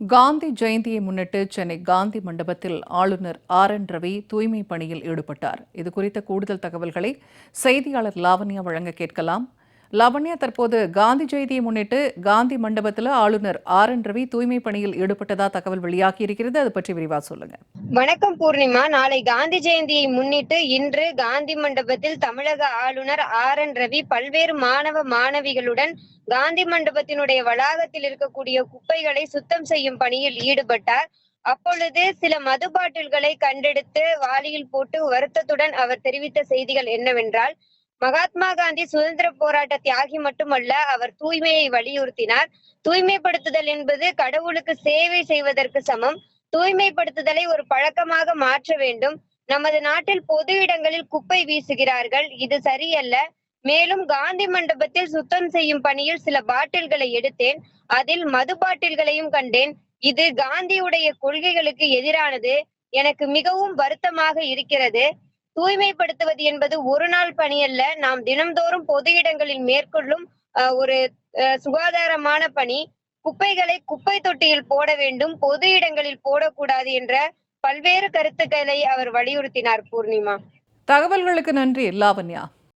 காந்தி ஜெயந்தியை முன்னிட்டு சென்னை காந்தி மண்டபத்தில் ஆளுநர் ஆர் என் ரவி தூய்மை பணியில் ஈடுபட்டார். இது குறித்த கூடுதல் தகவல்களை செய்தியாளர் லாவண்யா வழங்க கேட்கலாம். லாவண்யா தற்போது காந்தி ஜெயந்தியை முன்னிட்டு காந்தி மண்டபத்தில் ஆளுநர் ஆர் என் ரவி தூய்மை பணியில் ஈடுபட்டதா தகவல் வெளியாகி இருக்கிறது அது பற்றி விரிவா சொல்லுங்க. வணக்கம் பூர்ணிமா. நாளை காந்தி ஜெயந்தியை முன்னிட்டு இன்று காந்தி மண்டபத்தில் தமிழக ஆளுநர் ஆர் என் ரவி பல்வேறு மாணவ மாணவிகளுடன் காந்தி மண்டபத்தினுடைய வளாகத்தில் இருக்கக்கூடிய குப்பைகளை சுத்தம் செய்யும் பணியில் ஈடுபட்டார். அப்பொழுது சில மது பாட்டில்களை கண்டெடுத்து வாளியில் போட்டு வருத்தத்துடன் அவர் தெரிவித்த செய்திகள் என்னவென்றால் மகாத்மா காந்தி சுதந்திர போராட்ட தியாகி மட்டுமல்ல அவர் தூய்மையை வலியுறுத்தினார். தூய்மைப்படுத்துதல் என்பது கடவுளுக்கு சேவை செய்வதற்கு சமம். தூய்மைப்படுத்துதலை ஒரு பழக்கமாக மாற்ற வேண்டும். நமது நாட்டில் பொது இடங்களில் குப்பை வீசுகிறார்கள். இது சரியல்ல. மேலும் காந்தி மண்டபத்தில் சுத்தம் செய்யும் பணியில் சில பாட்டில்களை எடுத்தேன். அதில் மது பாட்டில்களையும் கண்டேன். இது காந்தியுடைய கொள்கைகளுக்கு எதிரானது. எனக்கு மிகவும் வருத்தமாக இருக்கிறது. தூய்மைப்படுத்துவது என்பது ஒரு நாள் பணி அல்ல. நாம் தினம்தோறும் பொது இடங்களில் மேற்கொள்ளும் அஹ், ஒரு அஹ், சுகாதாரமான பணி. குப்பைகளை குப்பை தொட்டியில் போட வேண்டும் பொது இடங்களில் போடக்கூடாது என்ற பல்வேறு கருத்துக்களை அவர் வலியுறுத்தினார் பூர்ணிமா. தகவல்களுக்கு நன்றி லாவண்யா.